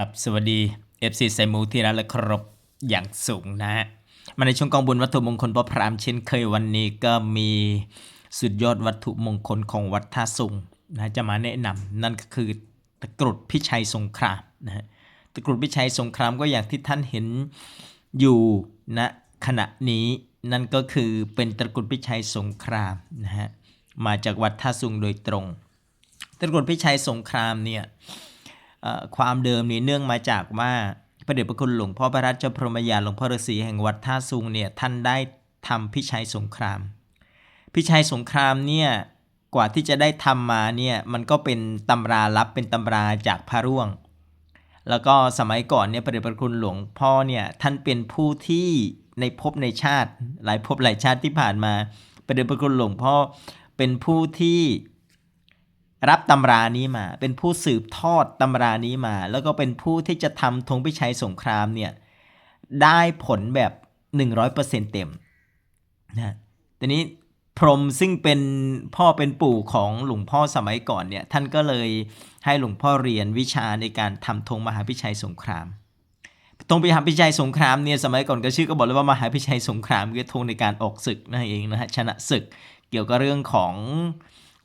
ครับสวัสดี FC ไซมูที่รักและเคารพอย่างสูงนะฮะมาในช่วงกองบุญวัตถุมงคลพระพรามเช่นเคยวันนี้ก็มีสุดยอดวัตถุมงคลของวัดท่าสุงนะจะมาแนะนำนั่นก็คือตะกรุดพิชัยสงครามนะฮะตะกรุดพิชัยสงครามก็อย่างที่ท่านเห็นอยู่ณขณะนี้นั่นก็คือเป็นตะกรุดพิชัยสงครามนะฮะมาจากวัดท่าสุงโดยตรง ตะกรุดพิชัยสงครามเนี่ย ความเดิมนี่เนื่องมาจากว่าพระเดชพระคุณหลวงพ่อพระราชพรหมยานหลวงพ่อฤาษีแห่งวัดท่าซุงเนี่ยท่านได้ทำพิชัยสงคราม พิชัยสงครามเนี่ยกว่าที่จะได้ทำมาเนี่ยมันก็เป็นตำราลับเป็นตำราจากพระร่วง แล้วก็สมัยก่อนเนี่ยพระเดชพระคุณหลวงพ่อเนี่ยท่านเป็นผู้ที่ในภพในชาติ หลายภพหลายชาติที่ผ่านมาพระเดชพระคุณหลวงพ่อเป็นผู้ที่ รับตำรานี้มา เป็นผู้สืบทอดตำรานี้มา แล้วก็เป็นผู้ที่จะทำธงพิชัยสงครามเนี่ยได้ผลแบบ 100%เต็มนะทีนี้พรมซึ่งเป็นพ่อเป็นปู่ของหลวงพ่อสมัยก่อนเนี่ยท่านก็เลยให้หลวงพ่อเรียนวิชาในการทำธงมหาพิชัยสงครามธงมหาพิชัยสงครามเนี่ยสมัยก่อนก็ชื่อก็บอกเลยว่ามหาพิชัยสงครามคือธงในการออกศึกนั่นเองนะฮะชนะศึกเกี่ยวกับเรื่องของ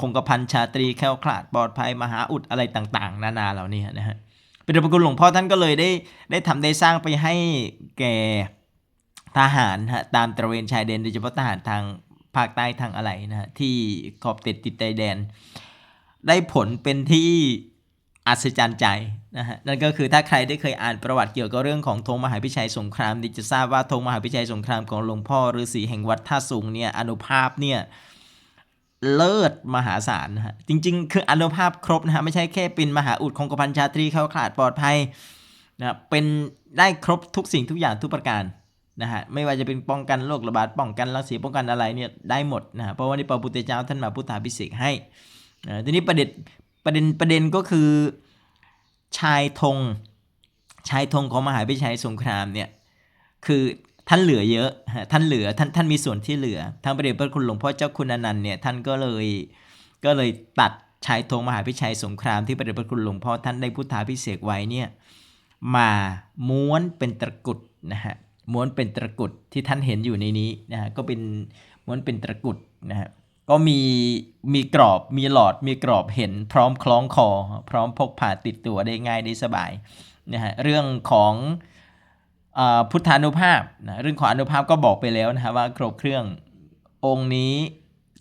คงกระพันชาตรีแคล้วคลาดปลอดภัยมหาอุดอะไรต่างๆ นานาเหล่านี้นะฮะเป็นพระคุณหลวงพ่อท่านก็เลยได้ได้ทำได้สร้างไปให้แก่ทหารฮะตามตระเวนชายแดนโดยเฉพาะทหารทางภาคใต้ทางอะไรนะฮะที่ขอบติดติดไดแดน ได้ผลเป็นที่อัศจรรย์ใจนะฮะนั่นก็คือถ้าใครได้เคยอ่านประวัติเกี่ยวกับเรื่องของธงมหาพิชัยสงครามนี่จะทราบว่าธงมหาพิชัยสงครามของหลวงพ่อฤาษีแห่งวัดท่าสูงเนี่ยอนุภาพเนี่ย เลิศมหาศาลนะฮะจริง ๆ คืออนุภาพครบนะฮะไม่ใช่แค่เป็นมหาอุดคงกระพันชาตรีเข้าขลาดปลอดภัยนะเป็นได้ครบทุกสิ่งทุกอย่างทุกประการนะฮะไม่ว่าจะเป็นป้องกันโรคระบาดป้องกันรังสีป้องกันอะไรเนี่ยได้หมดนะฮะเพราะว่านี่พระพุทธเจ้าท่านมาพุทธาพิเศษกให้นะทีนี้ประเด็นประเด็นประเด็นก็คือชายธงชายธงของมหาพิชัยสงครามเนี่ยคือ ท่านเหลือเยอะ ท่านเหลือ ท่านท่านมีส่วนที่เหลือ ทางประเดชพระคุณหลวงพ่อเจ้าคุณอนันต์เนี่ย ท่านก็เลย ก็เลยตัดชายธงมหาพิชัยสงครามที่ประเดชพระคุณหลวงพ่อท่านได้พุทธาพิเศษไว้เนี่ย มาม้วนเป็นตะกุดนะฮะ ม้วนเป็นตะกุดที่ท่านเห็นอยู่ในนี้นะฮะ ก็เป็นม้วนเป็นตะกุดนะฮะ ก็มีมีกรอบ มีหลอด มีกรอบเห็น พร้อมคล้องคอ พร้อมพกพาติดตัวได้ง่ายได้สบายนะฮะ เรื่องของ พุทธานุภาพนะเรื่องของอนุภาพก็บอกไปแล้วนะฮะว่าครบเครื่ององค์นี้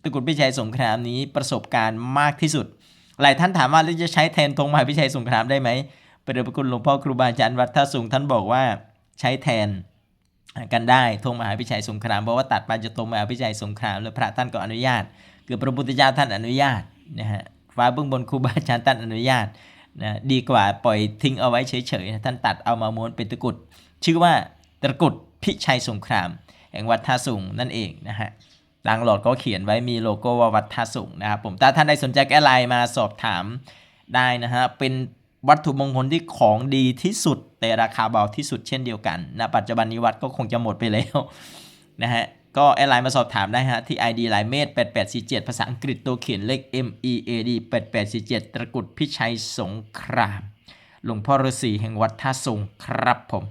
ตะกุดพิชัยสงครามนี้ประสบการณ์มากที่สุด หลายท่านถามว่าจะใช้แทนธงมหาพิชัยสงครามได้ไหมประเดชพระคุณหลวงพ่อครูบาอาจารย์วัดท่าสูงท่านบอกว่าใช้แทนกันได้ธงมหาพิชัยสงครามเพราะว่าตัดมาจากธงมหาพิชัยสงคราม แล้วพระท่านก็อนุญาตคือพระพุทธเจ้าท่านอนุญาตนะฮะฟ้าเบื้องบนครูบาอาจารย์ท่านอนุญาตนะดีกว่าปล่อยทิ้งเอาไว้เฉยๆนะท่านตัดเอามาม้วนเป็นตะกุด ชื่อว่าตะกุดพิชัยสงคราม แห่งวัดท่าสูงนั่นเองนะฮะหลังหลอดก็เขียนไว้มีโลโก้ว่าวัดท่าสูงนะครับผมถ้าท่านใดสนใจแอไลน์มาสอบถามได้นะฮะเป็นวัตถุมงคลที่ของดีที่สุด แต่ราคาเบาที่สุดเช่นเดียวกันนะปัจจุบันนี้วัดก็คงจะหมดไปแล้วนะฮะก็แอดไลน์มาสอบถามได้ฮะที่ ID ไลน์เมตร8847 ภาษาอังกฤษตัวเขียนเลข M E A D 8847 ตระกุดพิชัยสงคราม หลวงพ่อฤาษีแห่งวัดท่าสูงครับผม